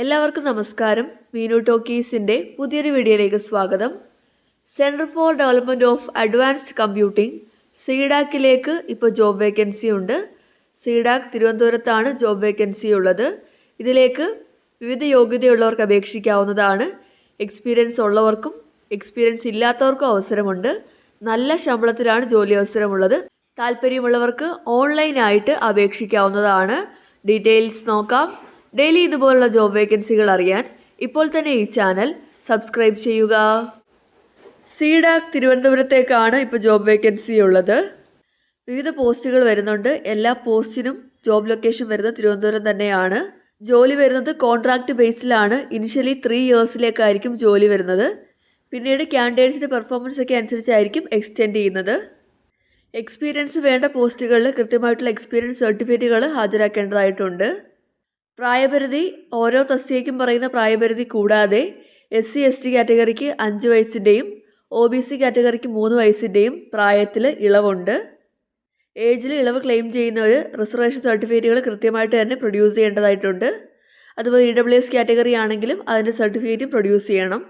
എല്ലാവർക്കും നമസ്കാരം. മീനു ടോക്കീസിന്റെ പുതിയൊരു വീഡിയോയിലേക്ക് സ്വാഗതം. Centre for development of advanced computing സീഡാക്കിലേക്ക് ഇപ്പോൾ ജോബ് വേക്കൻസി ഉണ്ട്. സീഡാക്ക് തിരുവനന്തപുരത്താണ് ജോബ് വേക്കൻസി ഉള്ളത്. ഇതിലേക്ക് വിവിധ യോഗ്യതയുള്ളവർക്ക് അപേക്ഷിക്കാവുന്നതാണ്. എക്സ്പീരിയൻസ് ഉള്ളവർക്കും എക്സ്പീരിയൻസ് ഇല്ലാത്തവർക്കും അവസരമുണ്ട്. നല്ല ശമ്പളത്തിലാണ് ജോലി അവസരമുള്ളത്. താല്പര്യമുള്ളവർക്ക് ഓൺലൈനായിട്ട് അപേക്ഷിക്കാവുന്നതാണ്. ഡീറ്റെയിൽസ് നോക്കാം. ഡെയിലി ഇതുപോലുള്ള ജോബ് വേക്കൻസികൾ അറിയാൻ ഇപ്പോൾ തന്നെ ഈ ചാനൽ സബ്സ്ക്രൈബ് ചെയ്യുക. സീഡാക് തിരുവനന്തപുരത്തേക്കാണ് ഇപ്പോൾ ജോബ് വേക്കൻസി ഉള്ളത്. വിവിധ പോസ്റ്റുകൾ വരുന്നുണ്ട്. എല്ലാ പോസ്റ്റിനും ജോബ് ലൊക്കേഷൻ വരുന്നത് തിരുവനന്തപുരം തന്നെയാണ്. ജോലി വരുന്നത് കോൺട്രാക്റ്റ് ബേസിലാണ്. ഇനിഷ്യലി ത്രീ ഇയേഴ്സിലേക്കായിരിക്കും ജോലി വരുന്നത്. പിന്നീട് ക്യാൻഡിഡേറ്റ്സിന്റെ പെർഫോമൻസ് ഒക്കെ അനുസരിച്ചായിരിക്കും എക്സ്റ്റെൻഡ് ചെയ്യുന്നത്. എക്സ്പീരിയൻസ് വേണ്ട പോസ്റ്റുകളിൽ കൃത്യമായിട്ടുള്ള എക്സ്പീരിയൻസ് സർട്ടിഫിക്കറ്റുകൾ ഹാജരാക്കേണ്ടതായിട്ടുണ്ട്. പ്രായപരിധി ഓരോ തസ്തികയ്ക്കും പറയുന്ന പ്രായപരിധി കൂടാതെ എസ് സി എസ് ടി കാറ്റഗറിക്ക് അഞ്ച് വയസ്സിന്റെയും ഒ ബി സി കാറ്റഗറിക്ക് മൂന്ന് വയസ്സിന്റെയും പ്രായത്തിൽ ഇളവുണ്ട്. ഏജിൽ ഇളവ് ക്ലെയിം ചെയ്യുന്നവർ റിസർവേഷൻ സർട്ടിഫിക്കറ്റുകൾ കൃത്യമായിട്ട് തന്നെ പ്രൊഡ്യൂസ് ചെയ്യേണ്ടതായിട്ടുണ്ട്. അതുപോലെ ഇ ഡബ്ല്യു എസ് കാറ്റഗറി ആണെങ്കിലും അതിന്റെ സർട്ടിഫിക്കറ്റും പ്രൊഡ്യൂസ് ചെയ്യണം.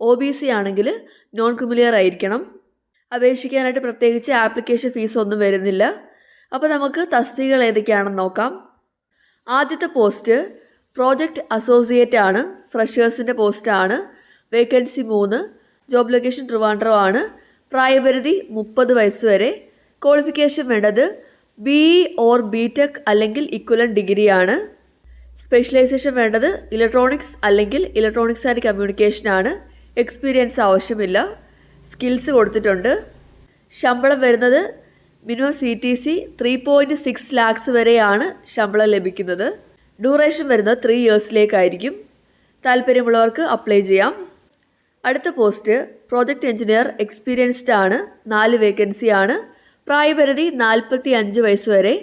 ഒ ബി സി ആണെങ്കിൽ നോൺ ക്രിമിലിയർ ആയിരിക്കണം. അപേക്ഷിക്കാനായിട്ട് പ്രത്യേകിച്ച് ആപ്ലിക്കേഷൻ ഫീസ് ഒന്നും വരുന്നില്ല. അപ്പോൾ നമുക്ക് തസ്തികകൾ ഏതൊക്കെയാണെന്ന് നോക്കാം. ആദ്യത്തെ പോസ്റ്റ് പ്രോജക്റ്റ് അസോസിയേറ്റ് ആണ്. ഫ്രഷേഴ്സിന്റെ പോസ്റ്റാണ് വേക്കൻസി മൂന്ന്. ജോബ് ലൊക്കേഷൻ ട്രിവാൻഡ്രം ആണ്. പ്രായപരിധി മുപ്പത് വയസ്സ് വരെ. ക്വാളിഫിക്കേഷൻ വേണ്ടത് ബി ഓർ ബി ടെക് അല്ലെങ്കിൽ ഇക്വലൻ ഡിഗ്രിയാണ് സ്പെഷ്യലൈസേഷൻ വേണ്ടത് ഇലക്ട്രോണിക്സ് അല്ലെങ്കിൽ ഇലക്ട്രോണിക്സ് ആൻഡ് കമ്മ്യൂണിക്കേഷൻ ആണ്. എക്സ്പീരിയൻസ് ആവശ്യമില്ല. സ്കിൽസ് കൊടുത്തിട്ടുണ്ട്. ശമ്പളം വരുന്നത് minimum C T C three point six lakhs വരെയാണ് ശമ്പളം ലഭിക്കുന്നത്. ഡ്യൂറേഷൻ വരുന്നത് ത്രീ ഇയേഴ്സിലേക്കായിരിക്കും താല്പര്യമുള്ളവർക്ക് അപ്ലൈ ചെയ്യാം. അടുത്ത പോസ്റ്റ് പ്രോജക്റ്റ് എഞ്ചിനീയർ എക്സ്പീരിയൻസ്ഡ് ആണ്. നാല് വേക്കൻസി ആണ്. പ്രായപരിധി നാൽപ്പത്തി അഞ്ച് വയസ്സ് വരെ.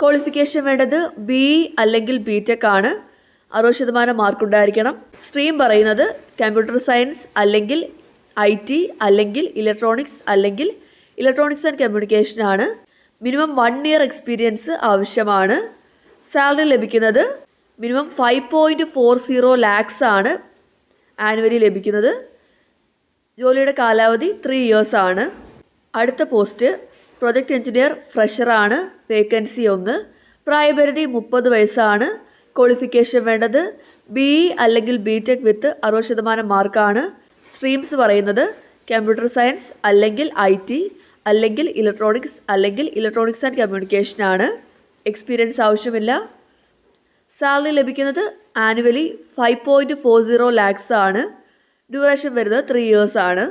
ക്വാളിഫിക്കേഷൻ വേണ്ടത് ബി അല്ലെങ്കിൽ ബി ടെക് ആണ്. അറുപത് ശതമാനം മാർക്കുണ്ടായിരിക്കണം സ്ട്രീം പറയുന്നത് കമ്പ്യൂട്ടർ സയൻസ് അല്ലെങ്കിൽ ഐ അല്ലെങ്കിൽ ഇലക്ട്രോണിക്സ് അല്ലെങ്കിൽ ഇലക്ട്രോണിക്സ് ആൻഡ് കമ്മ്യൂണിക്കേഷൻ ആണ്. മിനിമം വൺ ഇയർ എക്സ്പീരിയൻസ് ആവശ്യമാണ്. സാലറി ലഭിക്കുന്നത് minimum five point four zero lakhs ആണ് ആനുവലി ലഭിക്കുന്നത്. ജോലിയുടെ കാലാവധി ത്രീ ഇയേഴ്സ് ആണ്. അടുത്ത പോസ്റ്റ് പ്രൊജക്ട് എഞ്ചിനീയർ ഫ്രഷറാണ് വേക്കൻസി ഒന്ന്. പ്രായപരിധി മുപ്പത് വയസ്സാണ്. ക്വാളിഫിക്കേഷൻ വേണ്ടത് ബി അല്ലെങ്കിൽ ബി ടെക് വിത്ത് അറുപത് ശതമാനം മാർക്കാണ് സ്ട്രീംസ് പറയുന്നത് കമ്പ്യൂട്ടർ സയൻസ് അല്ലെങ്കിൽ ഐ ടി അല്ലെങ്കിൽ ഇലക്ട്രോണിക്സ് അല്ലെങ്കിൽ ഇലക്ട്രോണിക്സ് ആൻഡ് കമ്മ്യൂണിക്കേഷൻ ആണ്. എക്സ്പീരിയൻസ് ആവശ്യമില്ല. സാലറി ലഭിക്കുന്നത് annually five point four zero lakhs ആണ്. ഡ്യൂറേഷൻ വരുന്നത് ത്രീ ഇയേഴ്സ് ആണ്.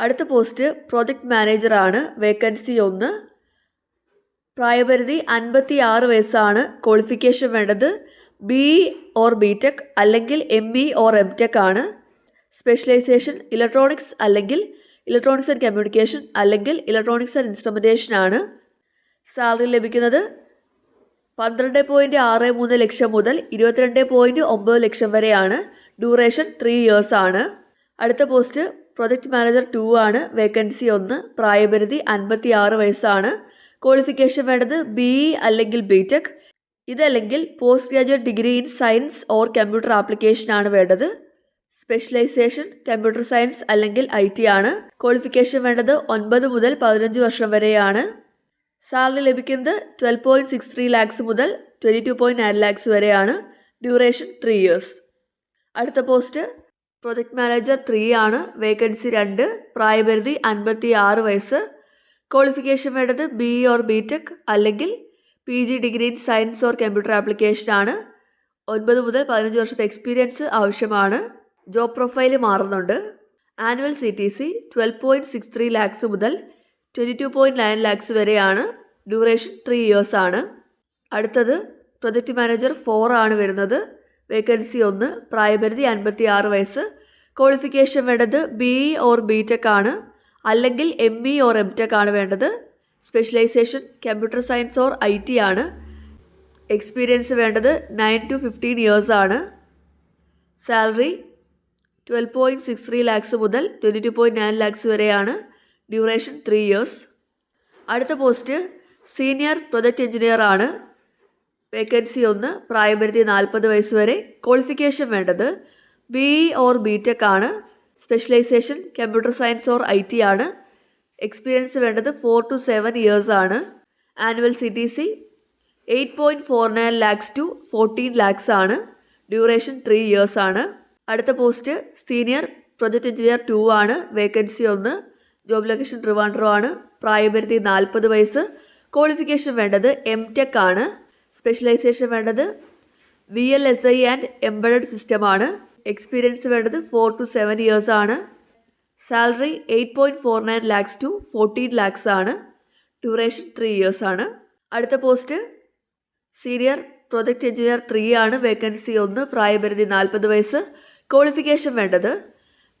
അടുത്ത പോസ്റ്റ് പ്രോജക്റ്റ് ആണ്. വേക്കൻസി ഒന്ന്. പ്രായപരിധി അൻപത്തി ആറ് വയസ്സാണ്. ക്വാളിഫിക്കേഷൻ വേണ്ടത് ബി ഓർ ബി ടെക് അല്ലെങ്കിൽ M E or M tech ആണ്. സ്പെഷ്യലൈസേഷൻ ഇലക്ട്രോണിക്സ് അല്ലെങ്കിൽ ഇലക്ട്രോണിക്സ് ആൻഡ് കമ്മ്യൂണിക്കേഷൻ അല്ലെങ്കിൽ ഇലക്ട്രോണിക്സ് ആൻഡ് ഇൻസ്ട്രുമെന്റേഷൻ ആണ് സാലറി ലഭിക്കുന്നത് പന്ത്രണ്ട് പോയിന്റ് ആറ് മൂന്ന് ലക്ഷം മുതൽ ഇരുപത്തിരണ്ട് പോയിന്റ് ഒമ്പത് ലക്ഷം വരെയാണ്. ഡ്യൂറേഷൻ ത്രീ ഇയേഴ്സ് ആണ്. അടുത്ത പോസ്റ്റ് പ്രൊജക്ട് മാനേജർ ടു ആണ്. വേക്കൻസി ഒന്ന് പ്രായപരിധി അൻപത്തി ആറ് വയസ്സാണ്. ക്വാളിഫിക്കേഷൻ വേണ്ടത് ബി ഇ അല്ലെങ്കിൽ B tech ഇതല്ലെങ്കിൽ post graduate degree in science or computer application ആണ് വേണ്ടത്. സ്പെഷ്യലൈസേഷൻ കമ്പ്യൂട്ടർ സയൻസ് അല്ലെങ്കിൽ ഐ ടി ആണ്. ക്വാളിഫിക്കേഷൻ വേണ്ടത് ഒൻപത് മുതൽ പതിനഞ്ച് വർഷം വരെയാണ്. സാലറി ലഭിക്കുന്നത് twelve point six three lakhs മുതൽ twenty two point nine lakhs വരെയാണ്. ഡ്യൂറേഷൻ ത്രീ ഇയേഴ്സ് അടുത്ത പോസ്റ്റ് പ്രൊജക്ട് മാനേജർ ത്രീ ആണ്. വേക്കൻസി രണ്ട് പ്രായപരിധി അൻപത്തി ആറ് വയസ്സ്. ക്വാളിഫിക്കേഷൻ വേണ്ടത് B E or B tech അല്ലെങ്കിൽ P G degree in science or computer application ആണ്. ഒൻപത് മുതൽ പതിനഞ്ച് വർഷത്തെ എക്സ്പീരിയൻസ് ആവശ്യമാണ്. ജോബ് പ്രൊഫൈൽ മാറുന്നുണ്ട്. Annual C T C twelve point six three lakhs മുതൽ twenty two point nine lakhs വരെയാണ്. ഡ്യൂറേഷൻ ത്രീ ഇയേഴ്സ് ആണ്. അടുത്തത് പ്രൊജക്റ്റ് മാനേജർ ഫോർ ആണ് വരുന്നത്. വേക്കൻസി ഒന്ന് പ്രായപരിധി അൻപത്തി ആറ് വയസ്സ്. ക്വാളിഫിക്കേഷൻ വേണ്ടത് B E or B tech ആണ്. അല്ലെങ്കിൽ M E or M tech ആണ് വേണ്ടത്. Specialisation computer science or I T ആണ്. എക്സ്പീരിയൻസ് വേണ്ടത് നയൻ ടു ഫിഫ്റ്റീൻ ഇയേഴ്സ് ആണ്. Salary twelve point six three lakhs മുതൽ twenty two point nine lakhs വരെയാണ് duration three years അടുത്ത പോസ്റ്റ് സീനിയർ പ്രൊജക്റ്റ് എഞ്ചിനീയർ ആണ്. Vacancy ഒന്ന് പ്രായപരിധി നാൽപ്പത് വയസ്സ് വരെ. ക്വാളിഫിക്കേഷൻ വേണ്ടത് B E or B tech ആണ്. Specialisation computer science or I T ആണ്. എക്സ്പീരിയൻസ് വേണ്ടത് ഫോർ ടു സെവൻ ഇയേഴ്സ് ആണ്. Annual C T C eight point four nine lakhs to fourteen lakhs ആണ്. ഡ്യൂറേഷൻ ത്രീ ഇയേഴ്സ് ആണ്. അടുത്ത post senior project engineer two ആണ്. Vacancy ഒന്ന് job location Trivandrum ആണ്. പ്രായപരിധി നാൽപ്പത് വയസ്സ്. ക്വാളിഫിക്കേഷൻ വേണ്ടത് എം ടെക് ആണ്. സ്പെഷ്യലൈസേഷൻ വേണ്ടത് V L S I and embedded സിസ്റ്റമാണ് എക്സ്പീരിയൻസ് വേണ്ടത് ഫോർ ടു സെവൻ ഇയേഴ്സ് ആണ്. Salary eight point four nine lakhs to fourteen lakhs ആണ്. ഡ്യൂറേഷൻ ത്രീ ഇയേഴ്സ് ആണ്. അടുത്ത post senior project engineer three ആണ്. Vacancy ഒന്ന് പ്രായപരിധി നാൽപ്പത് വയസ്സ്. ക്വാളിഫിക്കേഷൻ വേണ്ടത്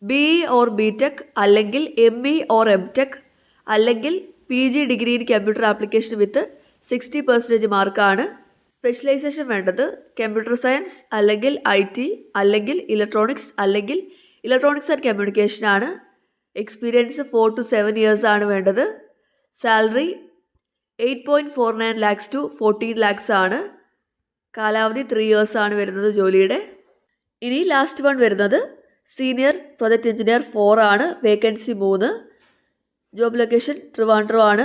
B E or B tech അല്ലെങ്കിൽ M E or M tech അല്ലെങ്കിൽ P G degree in computer application with sixty percentage മാർക്കാണ് സ്പെഷ്യലൈസേഷൻ വേണ്ടത് കമ്പ്യൂട്ടർ സയൻസ് അല്ലെങ്കിൽ ഐ ടി അല്ലെങ്കിൽ ഇലക്ട്രോണിക്സ് അല്ലെങ്കിൽ ഇലക്ട്രോണിക്സ് ആൻഡ് കമ്മ്യൂണിക്കേഷൻ ആണ്. Experience four to seven years ആണ് വേണ്ടത്. Salary eight point four nine lakhs to fourteen lakhs ആണ്. കാലാവധി ത്രീ ഇയേഴ്സ് ആണ് വരുന്നത് ജോലിയുടെ. ഇനി ലാസ്റ്റ് വൺ വരുന്നത് സീനിയർ പ്രൊജക്റ്റ് എഞ്ചിനീയർ ഫോർ ആണ് വേക്കൻസി മൂന്ന്. ജോബ് ലൊക്കേഷൻ ട്രിവാൻഡ്രോ ആണ്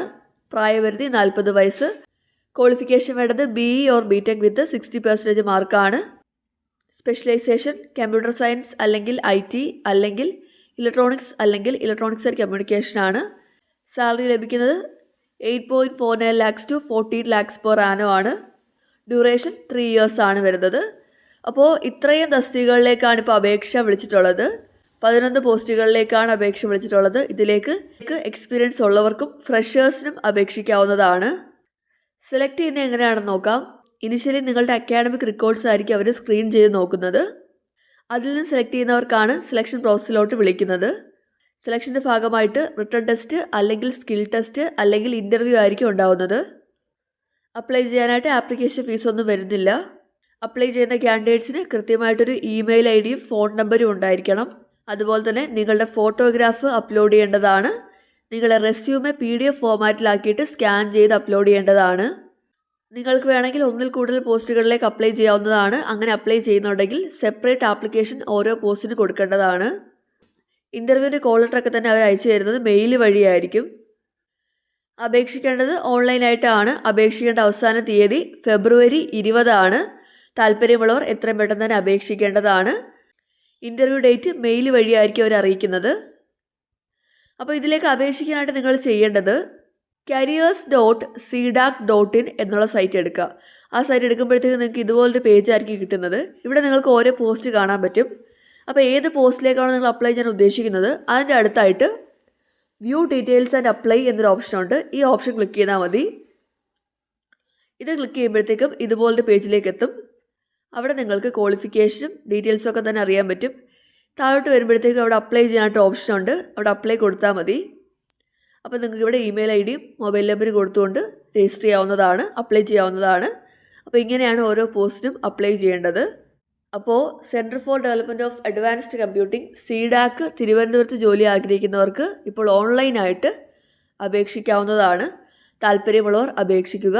പ്രായപരിധി നാൽപ്പത് വയസ്സ്. ക്വാളിഫിക്കേഷൻ വേണ്ടത് B E or B tech with sixty percentage മാർക്കാണ് സ്പെഷ്യലൈസേഷൻ കമ്പ്യൂട്ടർ സയൻസ് അല്ലെങ്കിൽ ഐ ടി അല്ലെങ്കിൽ ഇലക്ട്രോണിക്സ് അല്ലെങ്കിൽ ഇലക്ട്രോണിക്സ് ആൻഡ് കമ്മ്യൂണിക്കേഷൻ ആണ്. സാലറി ലഭിക്കുന്നത് eight point four nine lakhs to fourteen lakhs per annum ആണ്. ഡ്യൂറേഷൻ ത്രീ ഇയേഴ്സ് ആണ് വരുന്നത്. അപ്പോൾ ഇത്രയും തസ്തികകളിലേക്കാണ് ഇപ്പോൾ അപേക്ഷ വിളിച്ചിട്ടുള്ളത്. പതിനൊന്ന് പോസ്റ്റുകളിലേക്കാണ് അപേക്ഷ വിളിച്ചിട്ടുള്ളത്. ഇതിലേക്ക് എക്സ്പീരിയൻസ് ഉള്ളവർക്കും ഫ്രഷേഴ്സിനും അപേക്ഷിക്കാവുന്നതാണ്. സെലക്ട് ചെയ്യുന്നത് എങ്ങനെയാണെന്ന് നോക്കാം. ഇനിഷ്യലി നിങ്ങളുടെ അക്കാഡമിക് റെക്കോർഡ്സ് ആയിരിക്കും അവർ സ്ക്രീൻ ചെയ്ത് നോക്കുന്നത്. അതിൽ നിന്ന് സെലക്ട് ചെയ്യുന്നവർക്കാണ് സെലക്ഷൻ പ്രോസസ്സിലോട്ട് വിളിക്കുന്നത്. സെലക്ഷന്റെ ഭാഗമായിട്ട് റിട്ടേൺ ടെസ്റ്റ് അല്ലെങ്കിൽ സ്കിൽ ടെസ്റ്റ് അല്ലെങ്കിൽ ഇന്റർവ്യൂ ആയിരിക്കും ഉണ്ടാവുന്നത്. അപ്ലൈ ചെയ്യാനായിട്ട് ആപ്ലിക്കേഷൻ ഫീസ് ഒന്നും വരുന്നില്ല. അപ്ലൈ ചെയ്യുന്ന ക്യാൻഡിഡേറ്റ്സിന് കൃത്യമായിട്ടൊരു ഇമെയിൽ ഐ ഡിയും ഫോൺ നമ്പറും ഉണ്ടായിരിക്കണം. അതുപോലെ തന്നെ നിങ്ങളുടെ ഫോട്ടോഗ്രാഫ് അപ്ലോഡ് ചെയ്യേണ്ടതാണ്. നിങ്ങളുടെ റെസ്യൂമെ പി ഡി എഫ് ഫോമാറ്റിലാക്കിയിട്ട് സ്കാൻ ചെയ്ത് അപ്ലോഡ് ചെയ്യേണ്ടതാണ്. നിങ്ങൾക്ക് വേണമെങ്കിൽ ഒന്നിൽ കൂടുതൽ പോസ്റ്റുകളിലേക്ക് അപ്ലൈ ചെയ്യാവുന്നതാണ്. അങ്ങനെ അപ്ലൈ ചെയ്യുന്നുണ്ടെങ്കിൽ സെപ്പറേറ്റ് ആപ്ലിക്കേഷൻ ഓരോ പോസ്റ്റിന് കൊടുക്കേണ്ടതാണ്. ഇന്റർവ്യൂവിന്റെ കോൾ ലെറ്ററൊക്കെ തന്നെ അവർ അയച്ചു തരുന്നത് മെയിൽ വഴിയായിരിക്കും. അപേക്ഷിക്കേണ്ടത് ഓൺലൈനായിട്ടാണ് അപേക്ഷിക്കേണ്ട അവസാന തീയതി ഫെബ്രുവരി ഇരുപതാണ്. താല്പര്യമുള്ളവർ എത്രയും പെട്ടെന്ന് തന്നെ അപേക്ഷിക്കേണ്ടതാണ്. ഇന്റർവ്യൂ ഡേറ്റ് മെയിൽ വഴിയായിരിക്കും അവർ അറിയിക്കുന്നത്. അപ്പോൾ ഇതിലേക്ക് അപേക്ഷിക്കാനായിട്ട് നിങ്ങൾ ചെയ്യേണ്ടത് careers dot CDAC dot in എന്നുള്ള സൈറ്റ് എടുക്കുക. ആ സൈറ്റ് എടുക്കുമ്പോഴത്തേക്ക് നിങ്ങൾക്ക് ഇതുപോലൊരു പേജ് ആയിരിക്കും കിട്ടുന്നത്. ഇവിടെ നിങ്ങൾക്ക് ഓരോ പോസ്റ്റ് കാണാൻ പറ്റും. അപ്പോൾ ഏത് പോസ്റ്റിലേക്കാണ് നിങ്ങൾ അപ്ലൈ ചെയ്യാൻ ഉദ്ദേശിക്കുന്നത് അതിന്റെ അടുത്തായിട്ട് വ്യൂ ഡീറ്റെയിൽസ് ആൻഡ് അപ്ലൈ എന്നൊരു ഓപ്ഷനുണ്ട് ഈ ഓപ്ഷൻ ക്ലിക്ക് ചെയ്താൽ മതി. ഇത് ക്ലിക്ക് ചെയ്യുമ്പോഴത്തേക്കും ഇതുപോലൊരു പേജിലേക്ക് എത്തും. അവിടെ നിങ്ങൾക്ക് ക്വാളിഫിക്കേഷനും ഡീറ്റെയിൽസും ഒക്കെ തന്നെ അറിയാൻ പറ്റും. താഴോട്ട് വരുമ്പോഴത്തേക്കും അവിടെ അപ്ലൈ ചെയ്യാനായിട്ട് ഓപ്ഷൻ ഉണ്ട്. അവിടെ അപ്ലൈ കൊടുത്താൽ മതി. അപ്പോൾ നിങ്ങൾക്ക് ഇവിടെ ഇമെയിൽ ഐ ഡിയും മൊബൈൽ നമ്പറും കൊടുത്തുകൊണ്ട് രജിസ്റ്റർ ചെയ്യാവുന്നതാണ് അപ്ലൈ ചെയ്യാവുന്നതാണ്. അപ്പോൾ ഇങ്ങനെയാണ് ഓരോ പോസ്റ്റിനും അപ്ലൈ ചെയ്യേണ്ടത്. അപ്പോൾ centre for development of advanced computing CDAC തിരുവനന്തപുരത്ത് ജോലി ആഗ്രഹിക്കുന്നവർക്ക് ഇപ്പോൾ ഓൺലൈനായിട്ട് അപേക്ഷിക്കാവുന്നതാണ്. താല്പര്യമുള്ളവർ അപേക്ഷിക്കുക.